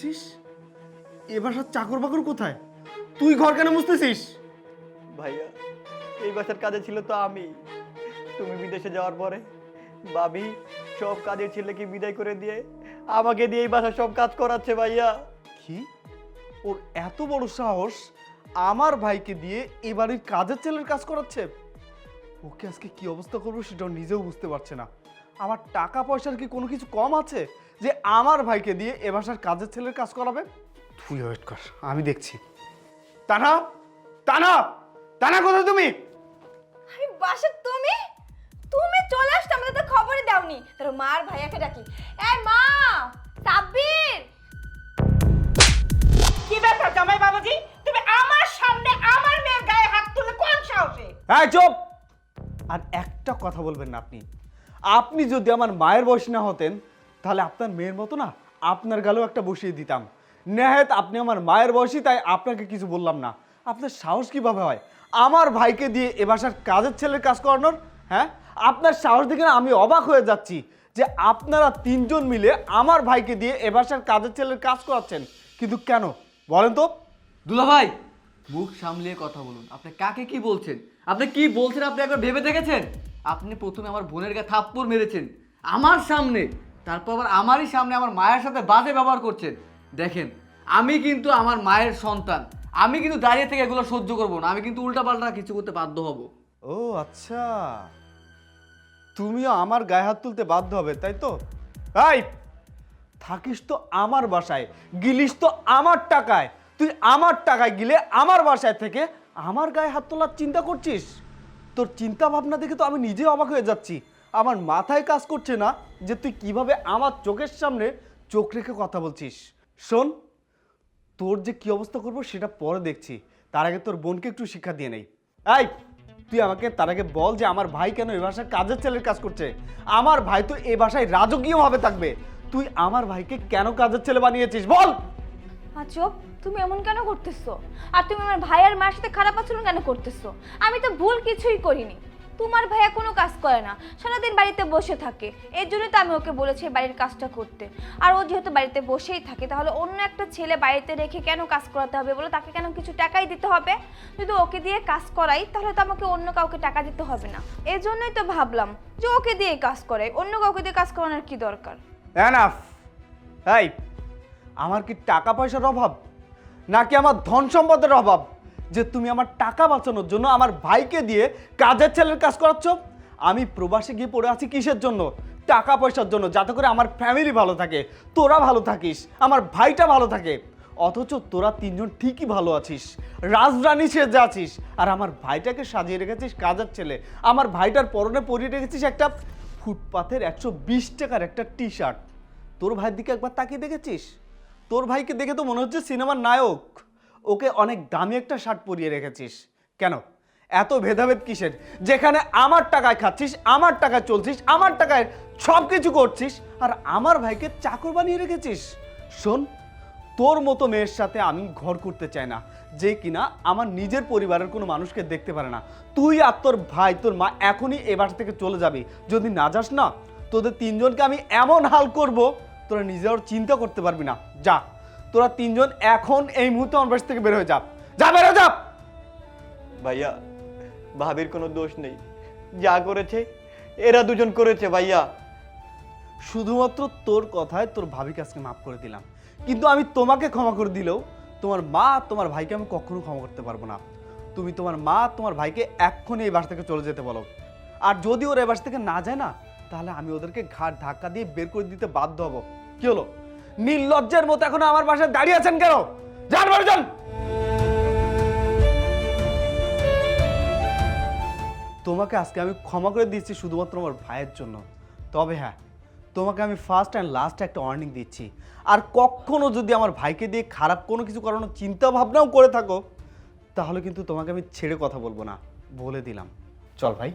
করছিস এ বাসার চাকর বাকর কোথায়? তুই ঘর কেন মুছতেছিস? ভাইয়া এই বাসার কাজে ছিল তো আমি। তুমি বিদেশে যাওয়ার পরে ভাবি সব কাজের ছেলেকে বিদায় করে দিয়ে আমাকে দিয়ে এই বাসার সব কাজ করাচ্ছে ভাইয়া। কি? ওর এত বড় সাহস আমার ভাইকে দিয়ে এ বাড়ির কাজের ছেলের কাজ করাচ্ছে? ওকে আজকে কি অবস্থা করব সেটাও নিজেও বুঝতে পারছে না। আমার টাকা পয়সার কি কোনো কিছু কম আছে? যে আমার ভাইকে দিয়ে এ ভাষার কাজের ছেলের কাজ করাবে তুই ওয়েট কর আমি দেখছি। তানা তানা তানা কোথায় তুমি? আমি বাসা তুমি? তুমি চলে আসতে আমাদের তো খবরই দাওনি। তোর মার ভাইয়াকে ডাকি। এই মা সাব্বির কি ব্যাপার জামাই বাবাজি? তুমি আমার সামনে আমার মেয়ের গায়ে হাত তুলে কোন সাহসে? হ্যাঁ চুপ! আর একটা কথা বলবেন না আপনি। আপনি যদি আমার মায়ের বয়স না হতেন তাহলে আপনার মেয়ের মতো না, আপনার গালেও একটা বসিয়ে দিতাম। নেহাত আপনি আমার মায়ের বয়সী, তাই আপনাকে কিছু বললাম না। আপনার সাহস কীভাবে হয়? আমার ভাইকে দিয়ে এ বাসার কাজের ছেলের কাজ করানোর? হ্যাঁ? আপনার সাহস দেখে না আমি অবাক হয়ে যাচ্ছি যে আপনারা তিনজন মিলে আমার ভাইকে দিয়ে এ বাসার কাজের ছেলের কাজ করাচ্ছেন। কিন্তু কেন? বলেন তো। দুলা ভাই, মুখ সামলিয়ে কথা বলুন। আপনি কাকে কি বলছেন? আপনি কি বলছেন আপনি একবার ভেবে দেখেছেন? আপনি প্রথমে আমার বোনের গায়ে থাপ্পড় মেরেছেন। আমার সামনে তারপর আবার আমারই সামনে আমার মায়ের সাথে বাজে ব্যবহার করছেন। দেখেন, আমি কিন্তু আমার মায়ের সন্তান। আমি কিন্তু দাঁড়িয়ে থেকে এগুলো সহ্য করব না। আমি কিন্তু উল্টাপাল্টা কিছু করতে বাধ্য হব। ও আচ্ছা। তুমিও আমার গায়ে হাত তুলতে বাধ্য হবে, তাই তো? এই, থাকিস তো আমার বাসায়, গিলিস তো আমার টাকায়। তুই আমার টাকায় গিলে আমার বাসায় থেকে আমার গায়ে হাত তোলার চিন্তা করছিস? তোর চিন্তা ভাবনা দেখে তো আমি নিজে অবাক হয়ে যাচ্ছি। আমার মাথায় কাজ করছে না যে তুই কীভাবে আমার চোখের সামনে চোখ রেখে কথা বলছিস? শোন, তোর যে কি অবস্থা করব সেটা পরে দেখছি। তার আগে তোর বোনকে একটু শিক্ষা দিয়ে নেই। এই, তুই আমাকে তার আগে বল যে আমার ভাই কেন এই ভাষায় কাজের ছেলের কাজ করছে? আমার ভাই তো এই বাসায় রাজকীয়ভাবে থাকবে। তুই আমার ভাইকে কেন কাজের ছেলে বানিয়েছিস? বল! আচব তুমি এমন কেন করতেছো? আর তুমি আমার ভাই আর মার সাথে খারাপ আচরণ কেন করতেছো? আমি তো ভুল কিছুই করিনি। তোমার ভাইয়া কোনো কাজ করে না, সারাদিন বাড়িতে বসে থাকে। এর জন্যই তো আমি ওকে বলেছি বাড়ির কাজটা করতে। আর ও যেহেতু বাড়িতে বসেই থাকে, তাহলে অন্য একটা ছেলে বাড়িতে রেখে কেন কাজ করাতে হবে বলো? তাকে কেন কিছু টাকাই দিতে হবে? যদি ওকে দিয়ে কাজ করাই, তাহলে তো আমাকে অন্য কাউকে টাকা দিতে হবে না। এই জন্যই তো ভাবলাম যে ওকে দিয়ে কাজ করাই, অন্য কাউকে দিয়ে কাজ করানোর কি দরকার? আমার কি টাকা পয়সার অভাব? নাকি আমার ধন সম্পদের অভাব? যে তুমি আমার টাকা বাঁচানোর জন্য আমার ভাইকে দিয়ে কাজের ছেলের কাজ করাচ্ছ। আমি প্রবাসে গিয়ে পড়ে আছি কিসের জন্য? টাকা পয়সার জন্য, যাতে করে আমার ফ্যামিলি ভালো থাকে, তোরা ভালো থাকিস, আমার ভাইটা ভালো থাকে। অথচ তোরা তিনজন ঠিকই ভালো আছিস, রাজরানী সেজে আছিস, আর আমার ভাইটাকে সাজিয়ে রেখেছিস কাজের ছেলে। আমার ভাইটার পরনে পরিয়ে রেখেছিস একটা ফুটপাথের একশো বিশ টাকার একটা টি শার্ট তোর ভাইয়ের দিকে একবার তাকিয়ে দেখেছিস? তোর ভাইকে দেখে তো মনে হচ্ছে সিনেমার নায়ক। ওকে অনেক দামি একটা শার্ট পরিয়ে রেখেছিস। কেন? এত ভেদাভেদ কিসের? যেখানে আমার টাকায় খাচ্ছিস, আমার টাকায় চলছিস, আমার টাকায় সব কিছু করছিস, আর আমার ভাইকে চাকর বানিয়ে রেখেছিস। শোন, তোর মতো মেয়ের সাথে আমি ঘর করতে চাই না, যে কিনা আমার নিজের পরিবারের কোনো মানুষকে দেখতে পারে না। তুই আর তোর ভাই, তোর মা এখনই এ বাসা থেকে চলে যাবি। যদি না যাস না, তোদের তিনজনকে আমি এমন হাল করব, তোরা নিজের চিন্তা করতে পারবি না। যা। তোরা তিনজন এখন এই মুহূর্তে আমার বাসা থেকে বের হয়ে যা যা বের হয়ে যা ভাইয়া ভাবির কোনো দোষ নেই। যা করেছে এরা দুজন করেছে ভাইয়া। শুধুমাত্র তোর কথায় তোর ভাবিকে আজকে মাফ করে দিলাম। কিন্তু আমি তোমাকে ক্ষমা করে দিলেও তোমার মা তোমার ভাইকে আমি কখনো ক্ষমা করতে পারব না। তুমি তোমার মা তোমার ভাইকে এক্ষুনি এই বাস থেকে চলে যেতে বলো। আর যদি ওরা এই বাস থেকে না যায় না তাহলে আমি ওদেরকে ঘাট ধাক্কা দিয়ে বের করে দিতে বাধ্য হব। কি হলো? নির্লজ্জের মতো এখন আমার বাসায় দাঁড়িয়ে আছেন কেন? যান, বাড়ি যান! তোমাকে আজকে আমি ক্ষমা করে দিচ্ছি শুধুমাত্র আমার ভাইয়ের জন্য। তবে হ্যাঁ তোমাকে আমি ফার্স্ট অ্যান্ড লাস্ট একটা ওয়ার্নিং দিচ্ছি। আর কখনো যদি আমার ভাইকে দিয়ে খারাপ কোনো কিছু করানোর চিন্তা ভাবনাও করে থাকো, তাহলে কিন্তু তোমাকে আমি ছেড়ে কথা বলব না। বলে দিলাম। চল ভাই।